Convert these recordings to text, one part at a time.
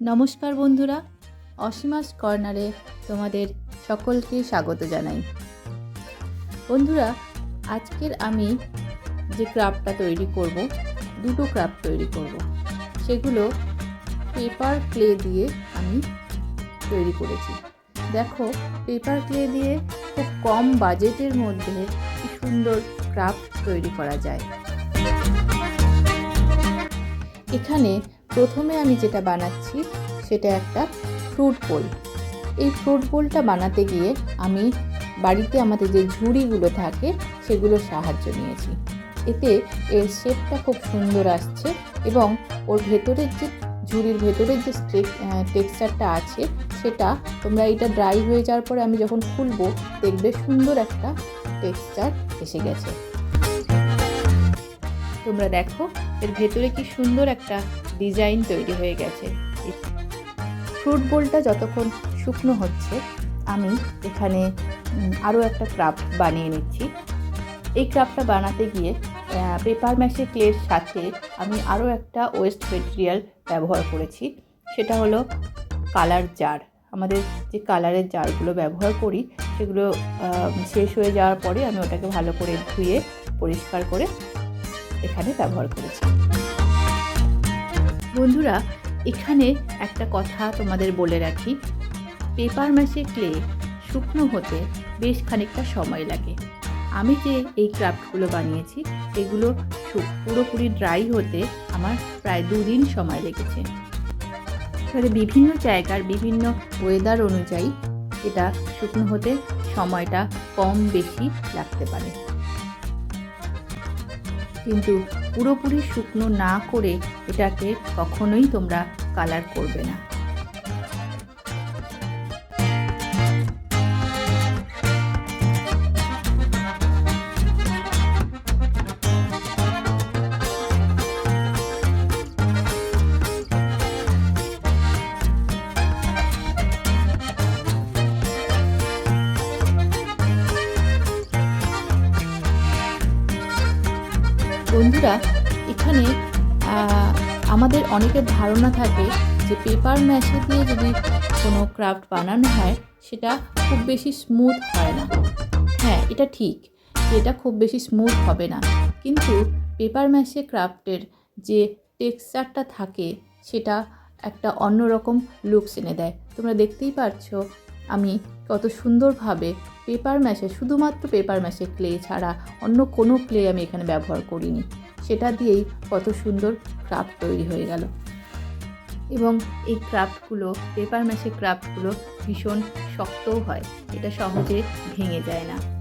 নমস্কার বন্ধুরা, অসীমাস কর্নারে তোমাদের সকলকে স্বাগত জানাই। বন্ধুরা, আজকের আমি যে ক্রাফটটা তৈরি করব, দুটো ক্রাফট তৈরি করব। সেগুলো পেপার ক্লে দিয়ে আমি তৈরি করেছি। দেখো, পেপার ক্লে দিয়ে খুব কম বাজেটের মধ্যে কি সুন্দর ক্রাফট তৈরি করা যায়। এখানে প্রথমে আমি যেটা বানাচ্ছি, সেটা একটা ফ্রুট বোল এই ফ্রুট বোলটা বানাতে গিয়ে আমি বাড়িতে আমাদের যে ঝুড়িগুলো থাকে, সেগুলো সাহায্য নিয়েছি। এতে এর শেপটা খুব সুন্দর আসছে এবং ওর ভেতরের যে ঝুড়ির ভেতরের যে টেক্সচারটা আছে, সেটা তোমরা এটা ড্রাই হয়ে যাওয়ার পরে আমি যখন খুলবো, দেখবে সুন্দর একটা টেক্সচার এসে গেছে। তোমরা দেখো, এর ভেতরে কি সুন্দর একটা ডিজাইন তৈরি হয়ে গেছে। ফ্রুট বোলটা যতক্ষণ শুকনো হচ্ছে, আমি এখানে আরও একটা ক্রাফট বানিয়ে নিচ্ছি। এই ক্রাফটটা বানাতে গিয়ে পেপার ম্যাশে ক্লের সাথে আমি আরও একটা ওয়েস্ট মেটেরিয়াল ব্যবহার করেছি। সেটা হলো কালার জার। আমাদের যে কালারের জারগুলো ব্যবহার করি, সেগুলো শেষ হয়ে যাওয়ার পরে আমি ওটাকে ভালো করে ধুয়ে পরিষ্কার করে এখানে ব্যবহার করেছি। বন্ধুরা, এখানে একটা কথা তোমাদের বলে রাখি। পেপার ম্যাশে ক্লে শুকনো হতে বেশ খানিকটা সময় লাগে। আমি যে এই ক্রাফটগুলো বানিয়েছি এগুলো পুরোপুরি ড্রাই হতে আমার প্রায় দুদিন সময় লেগেছে। তাহলে বিভিন্ন জায়গার বিভিন্ন ওয়েদার অনুযায়ী এটা শুকনো হতে সময়টা কম বেশি লাগতে পারে। কিন্তু পুরোপুরি শুকনো না করে এটাকে কখনোই তোমরা কালার করবে না। বন্ধুরা, এখানে আমাদের অনেকের ধারণা থাকে যে পেপার ম্যাশে দিয়ে যদি কোনো ক্রাফট বানানো হয়, সেটা খুব বেশি স্মুথ হয় না। হ্যাঁ এটা ঠিক এটা খুব বেশি স্মুথ হবে না। কিন্তু পেপার ম্যাশে ক্রাফটের যে টেক্সচারটা থাকে, সেটা একটা অন্যরকম লুকস এনে দেয়। তোমরা দেখতেই পারছ, আমি কত সুন্দরভাবে পেপার ম্যাশে শুধুমাত্র পেপার ম্যাশে ক্লে ছাড়া অন্য কোনো ক্লে আমি এখানে ব্যবহার করিনি। সেটা দিয়েই কত সুন্দর ক্রাফ্ট তৈরি হয়ে গেল। এবং এই ক্রাফ্টগুলো পেপার ম্যাশে ক্রাফ্টগুলো ভীষণ শক্তও হয়, এটা সহজে ভেঙে যায় না।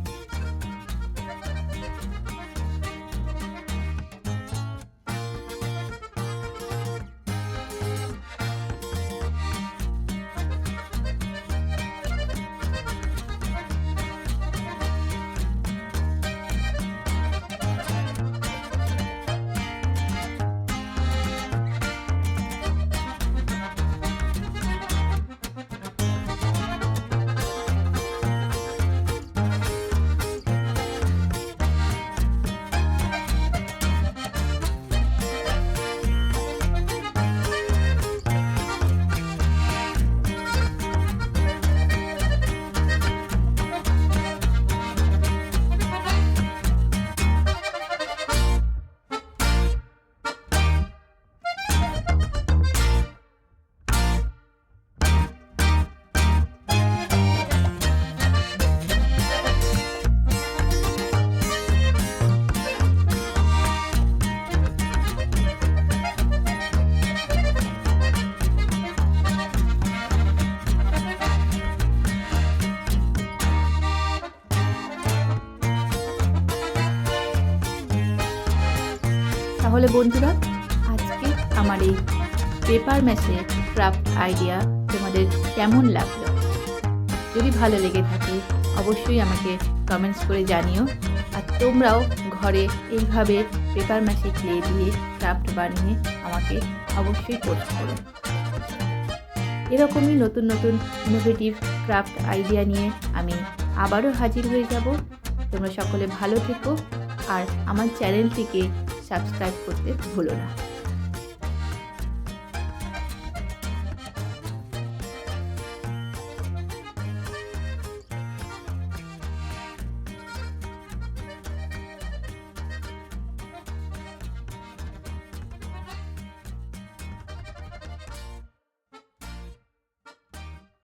তাহলে বন্ধুরা, আজকে আমার এই পেপার ম্যাশে ক্রাফট আইডিয়া তোমাদের কেমন লাগল? যদি ভালো লেগে থাকে, অবশ্যই আমাকে কমেন্টস করে জানিও। আর তোমরাও ঘরে এইভাবে পেপার ম্যাশে ক্লে দিয়ে ক্রাফট বানিয়ে আমাকে অবশ্যই পোস্ট করো। এরকমই নতুন নতুন ইনোভেটিভ ক্রাফট আইডিয়া নিয়ে আমি আবারও হাজির হয়ে যাব। তোমরা সকলে ভালো থেকো। আর আমার চ্যানেলটিকে সাবস্ক্রাইব করতে ভুলো না।